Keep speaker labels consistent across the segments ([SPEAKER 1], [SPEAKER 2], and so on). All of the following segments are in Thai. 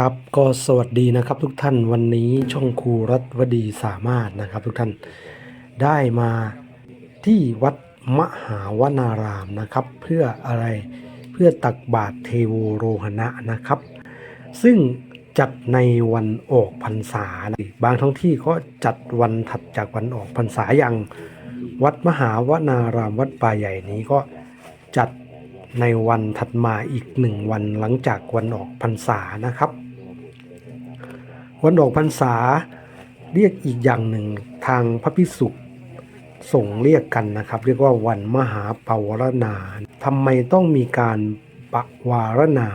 [SPEAKER 1] ครับก็สวัสดีนะครับทุกท่านวันนี้ช่องครูรัตวดีสามารถนะครับ ทุกท่านได้มาที่วัดมหาวนารามนะครับ เพื่ออะไรเพื่อตักบาตรเทโวโรหณะนะครับ ซึ่งจัดในวันออกพรรษา บางท้องที่ก็จัดวันถัดจากวันออกพรรษาอย่าง วัดมหาวนารามวัดป่าใหญ่นี้ก็จัด ในวันถัดมาอีกหนึ่งวันหลังจากวันออกพรรษานะครับ วันออกพรรษาเรียกอีกอย่างหนึ่งทางพระพิสุส่งเรียกกันนะครับ เรียกว่าวันมหาปวารณาทำไมต้องมีการปวารณา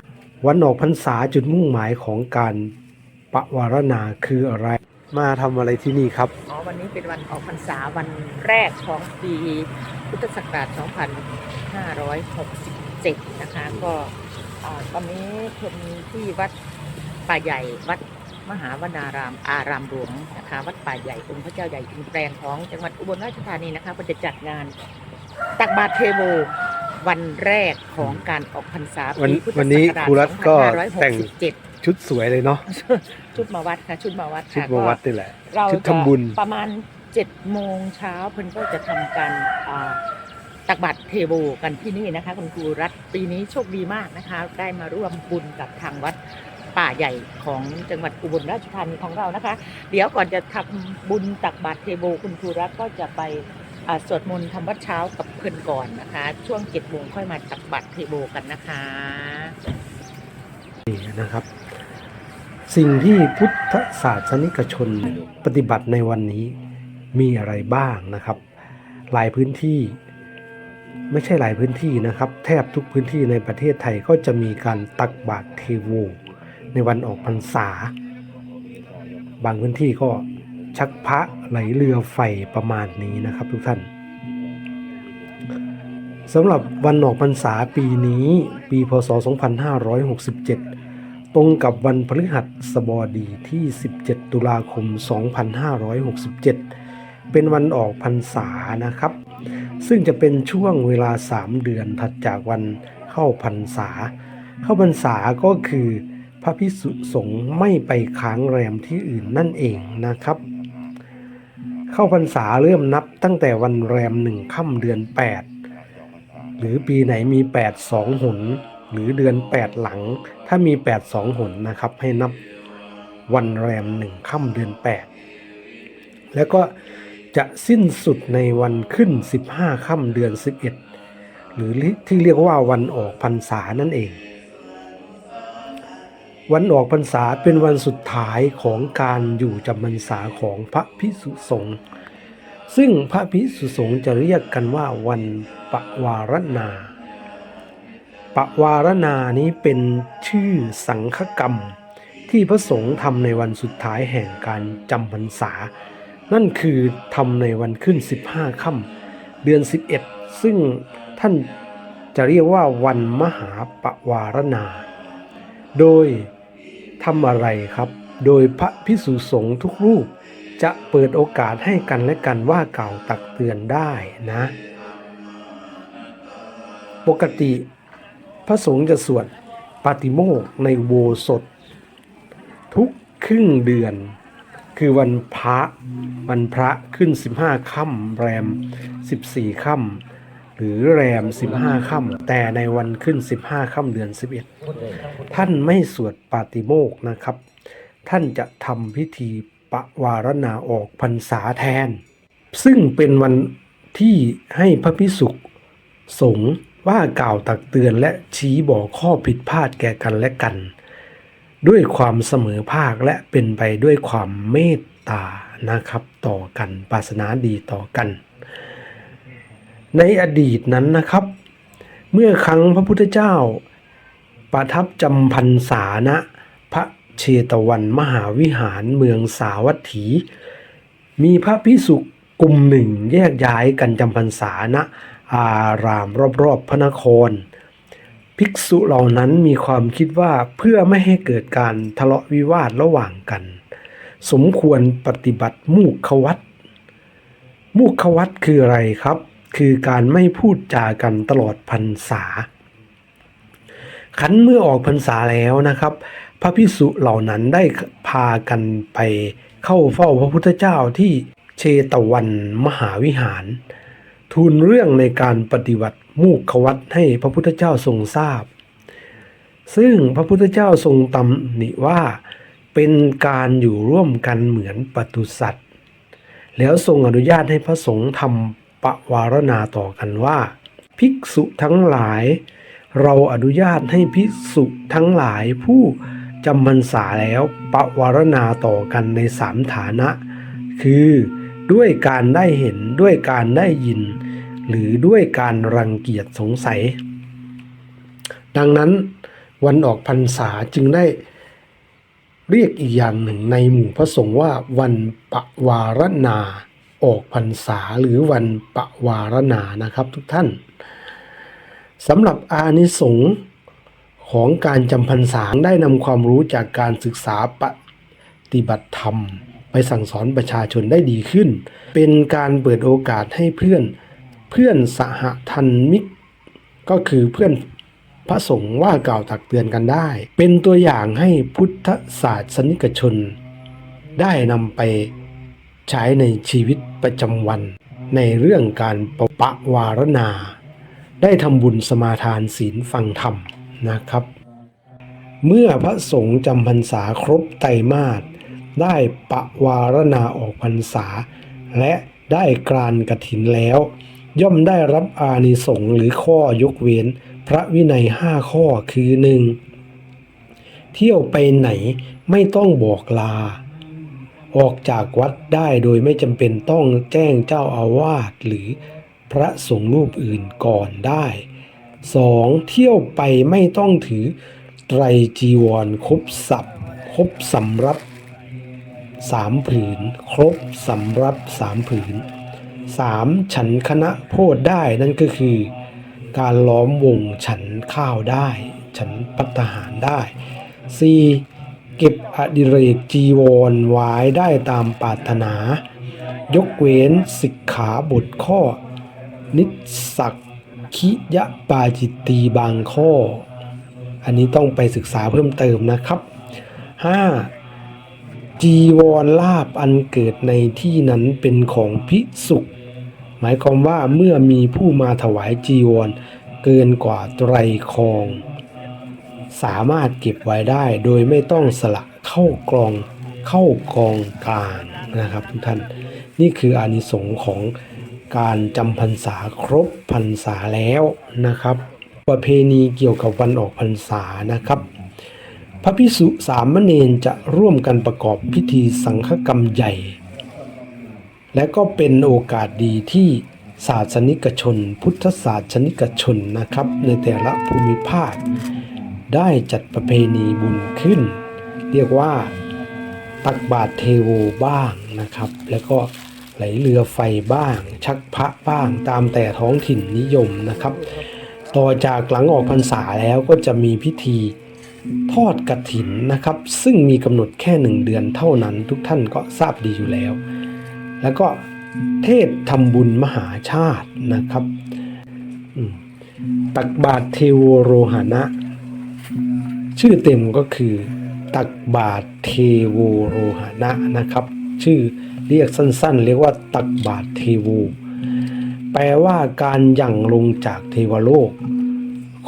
[SPEAKER 1] วันออกพรรษาจุดมุ่งหมายของการปวารณาคืออะไร มาทำอะไรที่นี่ครับ
[SPEAKER 2] อ๋อวันนี้เป็นวันออกพรรษาวันแรกของปีพุทธศักราช 2567นะคะ ก็อ่าตอนนี้เป็นที่วัดป่าใหญ่วัดมหาวนารามอารามหลวงนะคะ วัดป่าใหญ่องค์พระเจ้าใหญ่อินแปลงของจังหวัดอุบลราชธานีนะคะก็จะจัดงานตักบาตรเทโววันแรกของการออกพรรษา
[SPEAKER 1] วัน
[SPEAKER 2] ปีพุทธ
[SPEAKER 1] วันนี้
[SPEAKER 2] ศักราช
[SPEAKER 1] ครูรัฐก็แต่ง
[SPEAKER 2] 2567
[SPEAKER 1] ชุดสวยเลยเนาะ
[SPEAKER 2] ชุดมาวัดค่ะ ชุดมาวัด
[SPEAKER 1] ชุด
[SPEAKER 2] ค่ะ
[SPEAKER 1] มา
[SPEAKER 2] ก็
[SPEAKER 1] วัดนี่แหละ
[SPEAKER 2] เรา
[SPEAKER 1] ชุด
[SPEAKER 2] จะ
[SPEAKER 1] ทำบุญ
[SPEAKER 2] ประมาณเจ็ดโมงเช้าเพิ่นก็จะทำการอ่า ตักบาตรเทโบกันที่นี่นะคะ คุณครูรัฐปีนี้โชคดีมากนะคะ ได้มาร่วมบุญกับทางวัดป่าใหญ่ของจังหวัดอุบลราชธานีของเรานะคะ เดี๋ยวก่อนจะทำบุญตักบาตรเทโบคุณครูรัฐก็จะไปอ่าสวดมนต์ทำวัดเช้ากับเพิ่นก่อนนะคะ ช่วงเจ็ดโมงค่อยมาตักบาตรเทโบกันนะคะ
[SPEAKER 1] นะครับ สิ่งที่พุทธศาสนิกชนปฏิบัติในวันนี้มีอะไรบ้างนะครับ หลายพื้นที่ ไม่ใช่หลายพื้นที่นะครับ แทบทุกพื้นที่ในประเทศไทยก็จะมีการตักบาตรเทโวในวันออกพรรษา บางพื้นที่ก็ชักพระไหลเรือไฟประมาณนี้นะครับทุกท่านสำหรับวันออกพรรษาปีนี้ปีพศ 2567 ตรงกับวันพฤหัสบดีที่ 17 ตุลาคม 2567 เป็นวันออกพรรษานะครับ ซึ่งจะเป็นช่วงเวลา 3 เดือนถัดจากวันเข้าพรรษา เข้าพรรษาก็คือ พระพิสุสงฆ์ไม่ไปค้างแรมที่อื่นนั่นเองนะครับ เข้าพรรษาเริ่มนับตั้งแต่วันแรมหนึ่งค่ำเดือน 8 หรือปีไหนมี 8 2หนหรือเดือน 8 หลัง ถ้ามี 8 2หนนะครับให้นับวันแรมหนึ่งค่ำเดือน 8 แล้วก็ จะสิ้นสุดในวันขึ้น 15ค่ำเดือน 11 หรือที่เรียกว่าวันออกพรรษานั่นเอง วันออกพรรษาเป็นวันสุดท้ายของการอยู่จำพรรษาของพระพิสุสงฆ์ซึ่งพระพิสุสงฆ์จะเรียกกันว่าวันปวารณาปวารณานี้เป็นชื่อสังฆกรรม ที่พระสงฆ์ทำในวันสุดท้ายแห่งการจำพรรษา นั่นคือทำในวันขึ้น 15ค่ำเดือน 11 ซึ่งท่านจะเรียกว่าวันมหาปวารณา โดยทำอะไรครับ โดยพระพิสุสงฆ์ทุกรูปจะเปิดโอกาสให้กันและกันว่าเก่าตักเตือนได้นะ ปกติพระสงฆ์จะสวดปาติโมกข์ในโบสถทุกครึ่งเดือน คือวันพระวันพระขึ้น 15ค่ำแรม 14ค่ำหรือแรม 15ค่ำแต่ในวันขึ้น 15ค่ำเดือน 11 ท่านไม่สวดปาติโมกนะครับ ท่านจะทำพิธีปวารณาออกพรรษาแทน ซึ่งเป็นวันที่ให้พระพิสุสงฆ์ว่ากล่าวตักเตือนและชี้บอกข้อผิดพลาดแก่กันและกัน ด้วยความเสมอภาคและเป็นไปด้วยความเมตตานะครับ ต่อกันปรารถนาดีต่อกัน ในอดีตนั้นนะครับ เมื่อครั้งพระพุทธเจ้า ประทับจำพรรษาณพระเชตวันมหาวิหารเมืองสาวัตถี มีพระพิสุกลุ่มหนึ่งแยกย้ายกันจำพรรษาณอารามรอบๆพระนคร ภิกษุเหล่านั้นมีความคิดว่าเพื่อไม่ให้เกิดการทะเลาะวิวาทระหว่างกัน สมควรปฏิบัติมูขวัตมูขวัตคืออะไรครับ คือการไม่พูดจากันตลอดพรรษา ขันเมื่อออกพรรษาแล้วนะครับ พระพิสุเหล่านั้นได้พากันไปเข้าเฝ้าพระพุทธเจ้าที่เชตวันมหาวิหาร ทูลเรื่องในการปฏิบัติมูกขวัตให้พระพุทธเจ้าทรงทราบ ซึ่งพระพุทธเจ้าทรงตำหนิว่าเป็นการอยู่ร่วมกันเหมือนปตุสัตว์แล้วทรงอนุญาตให้พระสงฆ์ทำปวารณาต่อกันว่า ภิกษุทั้งหลาย เราอนุญาตให้ภิกษุทั้งหลายผู้จำพรรษาแล้วปวารณาต่อกันในสามฐานะ คือ ด้วยการได้เห็นด้วยการได้ยิน หรือด้วยการรังเกียจสงสัย ดังนั้นวันออกพรรษาจึงได้เรียกอีกอย่างหนึ่งในหมู่พระสงฆ์ว่าวันปวารณาออกพรรษาหรือวันปวารณานะครับทุกท่านสำหรับอานิสงส์ของการจำพรรษาได้นำความรู้จากการศึกษาปฏิบัติธรรม ไปสั่งสอนประชาชนได้ดีขึ้น เป็นการเปิดโอกาสให้เพื่อนเพื่อนสหทันมิก ก็คือเพื่อนพระสงฆ์ว่ากล่าวตักเตือนกันได้ เป็นตัวอย่างให้พุทธศาสนิกชน ได้นำไปใช้ในชีวิตประจำวัน ในเรื่องการปปะวารณา ได้ทำบุญสมาทานศีลฟังธรรมนะครับ เมื่อพระสงฆ์จำพรรษาครบไตรมาส ได้ปะวารณาออกพรรษา และได้กรานกฐินแล้ว ย่อมได้รับอานิสงส์หรือข้อยกเว้น พระวินัยห้าข้อคือหนึ่งเที่ยวไปไหนไม่ต้องบอกลา ออกจากวัดได้โดยไม่จำเป็นต้องแจ้งเจ้าอาวาสหรือพระสงฆ์รูปอื่นก่อนได้ 2. เที่ยวไปไม่ต้องถือไตรจีวรครบสับครบสำรับ สามผืน ครบสำรับสามผืน 3. ฉันคณะโพธได้นั่นก็คือ การล้อมวงฉันข้าวได้ ฉันปัตหารได้ 4. เก็บอดิเรกจีวรไว้ได้ตามปรารถนา ยกเว้นสิกขาบทข้อ นิสสักคิยะปาจิตตีบางข้อ อันนี้ต้องไปศึกษาเพิ่มเติมนะครับ 5. จีวรลาบอันเกิดในที่นั้นเป็นของภิกษุหมายความว่าเมื่อมีผู้มาถวายจีวร เกินกว่าไตรคอง สามารถเก็บไว้ได้โดยไม่ต้องสละเข้ากรองเข้ากองกลางนะครับทุกท่านนี่คืออานิสงส์ของการจำพรรษาครบพรรษาแล้วนะครับ ประเพณีเกี่ยวกับวันออกพรรษานะครับ พระพิสุสามเณรจะร่วมกันประกอบพิธีสังฆกรรมใหญ่ และก็เป็นโอกาสดีที่ศาสนิกชน พุทธศาสนิกชนนะครับ ในแต่ละภูมิภาค ได้จัดประเพณีบุญขึ้น เรียกว่าตักบาตรเทโวบ้างนะครับ แล้วก็ไหลเรือไฟบ้าง ชักพระบ้างตามแต่ท้องถิ่นนิยมนะครับ ต่อจากหลังออกพรรษาแล้วก็จะมีพิธี ทอดกระถินนะครับ ซึ่งมีกำหนดแค่หนึ่งเดือนเท่านั้น ทุกท่านก็ทราบดีอยู่แล้ว แล้วก็เทศทำบุญมหาชาตินะครับตักบาตรเทโวโรหณะ ชื่อเต็มก็คือ ตักบาตรเทโวโรหณะนะครับ ชื่อเรียกสั้นๆ เรียกว่า ตักบาตรเทโวแปลว่าการยั่งลงจากเทวโลก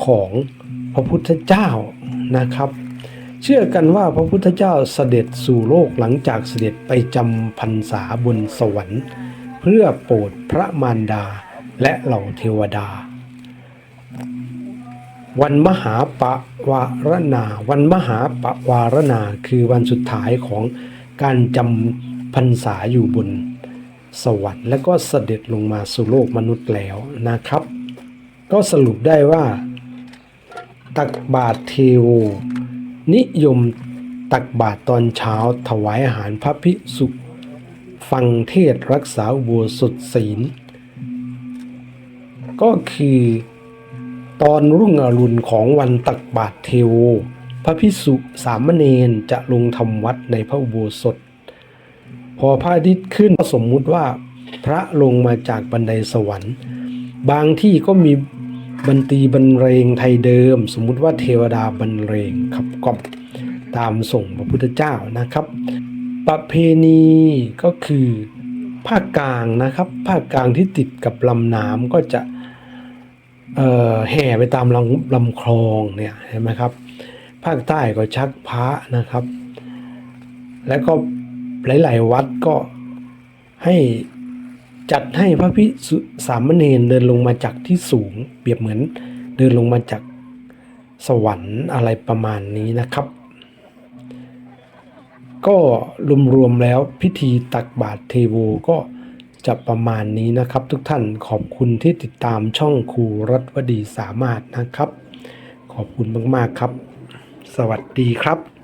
[SPEAKER 1] ของพระพุทธเจ้า นะครับ เชื่อกันว่าพระพุทธเจ้าเสด็จสู่โลกหลังจากเสด็จไปจำพรรษาบนสวรรค์ เพื่อโปรดพระมารดาและเหล่าเทวดา วันมหาปวารณา วันมหาปวารณาคือวันสุดท้ายของการจำพรรษาอยู่บนสวรรค์และก็เสด็จลงมาสู่โลกมนุษย์แล้วนะครับ ก็สรุปได้ว่า ตักบาตรเทโว นิยมตักบาตรตอนเช้าถวายอาหารพระภิกษุ ฟังเทศรักษาอุโบสถศีล ก็คือตอนรุ่งอรุณของวันตักบาตรเทโว พระพิสุสามเณรจะลงทำวัดในพระอุโบสถ พอพระอาทิตย์ขึ้นก็สมมุติว่าพระลงมาจากบันไดสวรรค์ บางที่ก็มี บันตีบรรเลงไทยเดิม สมมุติว่าเทวดาบรรเลงขับกล่อมตามส่งพระพุทธเจ้านะครับ ประเพณีก็คือภาคกลางนะครับภาคกลางที่ติดกับลำน้ำก็จะแห่ไปตามลำลำคลองเนี่ยเห็นไหมครับ ภาคใต้ก็ชักพระนะครับ แล้วก็หลาย ๆ วัดก็ให้ จัดให้พระพิสุสามเณรเดินลงมาจากที่สูง เปรียบเหมือนเดินลงมาจากสวรรค์อะไรประมาณนี้นะครับ ก็รวมๆแล้วพิธีตักบาตรเทโวก็จะประมาณนี้นะครับทุกท่านขอบคุณที่ติดตามช่องครูรัตวดีสามารถนะครับ ขอบคุณมากๆครับ สวัสดีครับ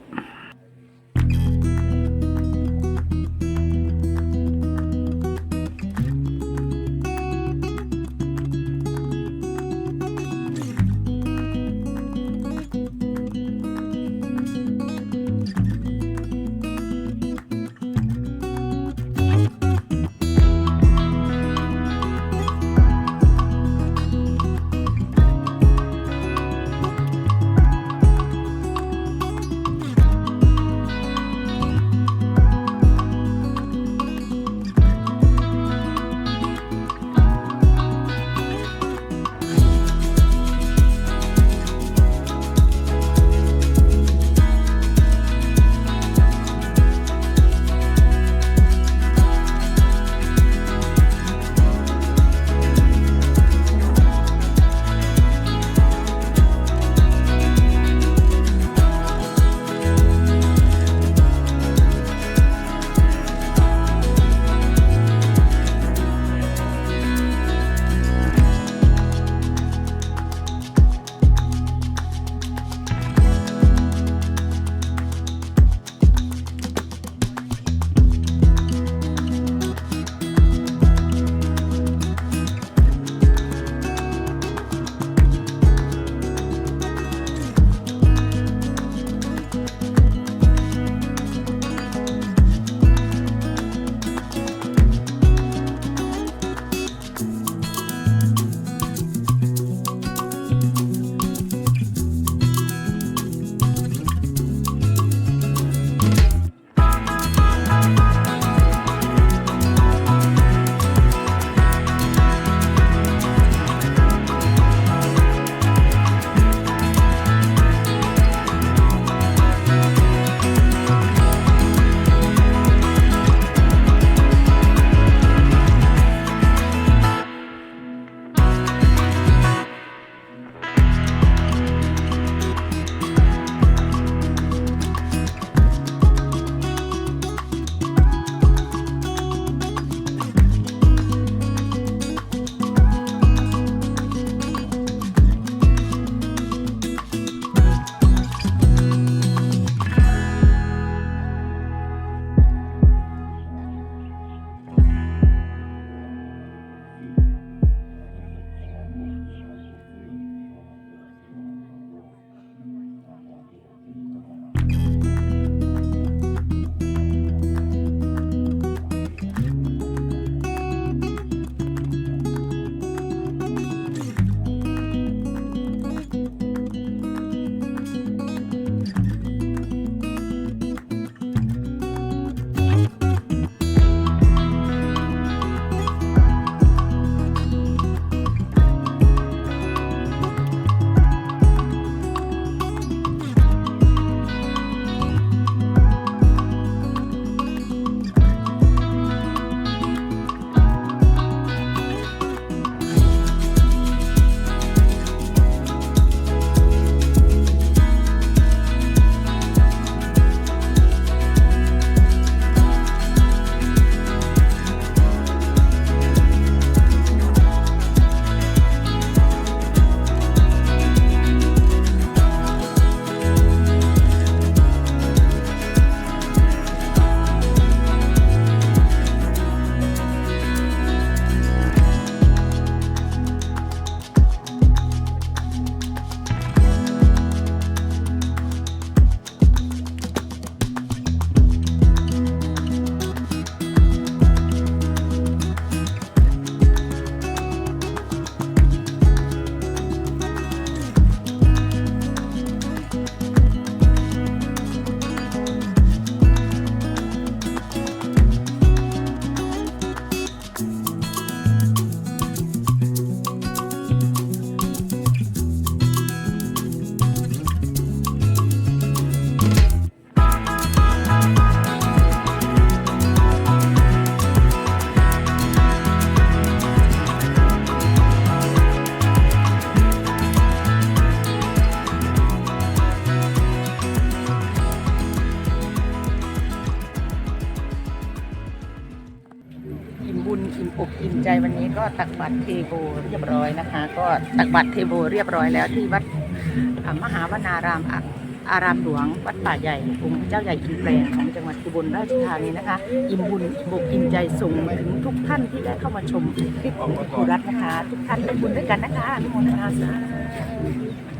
[SPEAKER 2] ใจวันนี้ก็ตักบาตรเทโบเรียบร้อยนะคะ ก็ตักบาตรเทโบเรียบร้อยแล้วที่วัดมหาวนารามอะอารามหลวงวัดป่าใหญ่องค์พระเจ้าใหญ่อินแปลงของจังหวัดอุบลราชธานีนะคะ อิ่มบุญบุกอิ่มใจส่งถึงทุกท่านที่ได้เข้ามาชมคลิปของคุรูรัตน์นะคะ ทุกท่านได้บุญด้วยกันนะคะอนุโมทนาสาธุ